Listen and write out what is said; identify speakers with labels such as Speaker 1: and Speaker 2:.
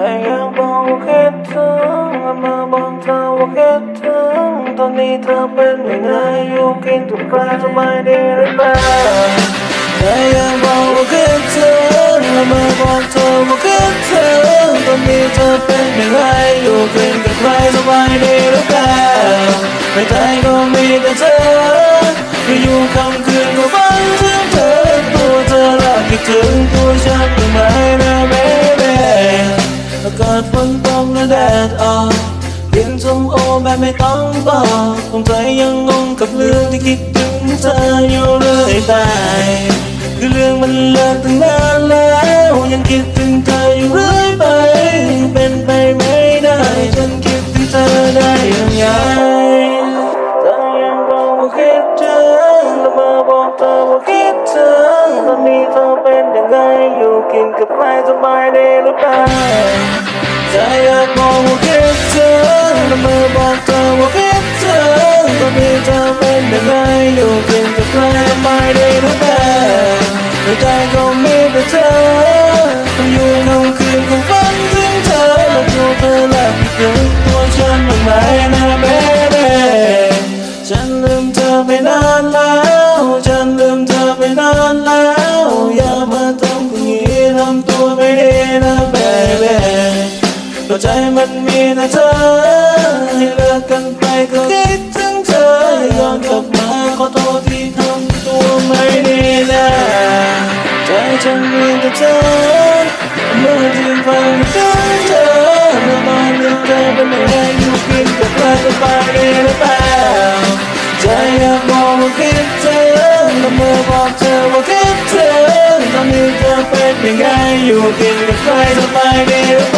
Speaker 1: ค่ยังบอกว่คิดถึงมาบอกเธอว่าคิดถึงตอนนี้เธอเป็นยังไงอยู่กินทุกครั้งสบายดีหรือเปล่าแค่ยังบอกว่าคิดถึงมาบอกเธอว่าคิดถึงตอนนี้เธอเป็นยังไงอยู่กินกับใครสบายดีหรือเปล่าไม่ใจก็มีแต่เธอไปอยู่คำคืนก็ฝันถึงเธอตัวเธอละคิดถึงตัวฉันทำไมนะแม่ากาศฝนตกและแดดออกกินส้มโอแบบไม่ต้องบอกคงใจยังงงกับเรื่องที่คิดถึงเธออยู่เรื่อยไปคือเรื่องมันเลิกตั้งนานแล้วยังคิดถึงเธออยู่เรื่อยไป เป็นไปไม่ได้ ฉันคิดถึงเธอได้ยังไงเธอยังบอกว่าคิดถึงแล้วมาบอกเธอว่าคิดถึงตอนนี้เธอเป็น กินกับใครสบายดีหรือเปล่าใจอยากบอกว่าคิดถึงและมือบอกเธอว่าคิดถึงตอนนี้เธอเป็นยังไงอยู่กินกับใครไม่ได้หรือเปล่าในใจก็มีแต่เธออยู่ในคืนของฝันถึงเธอและตัวเธอและคิดถึงตัวฉันบ้างไหมนะ baby ฉันลืมเธอไปนานแล้ว หัวใจมันมีแต่เธอ ให้เลิกกันไปก็คิดถึงเธอย้อนกลับมาขอโทษที่ทำตัวไม่ดีนะใจฉันมีแต่เธอเมื่อที่ฟังถึงเธอเมื่อมาเรื่องเธอเป็นยังไงอยู่กินกับใครสบายดีหรือเปล่าใจอยากบอกว่าคิดถึงและเมื่อบอกเธอว่าคิดถึงตอนนี้เธอเป็นยังไงอยู่กินกับใครสบายดีหรือเปล่า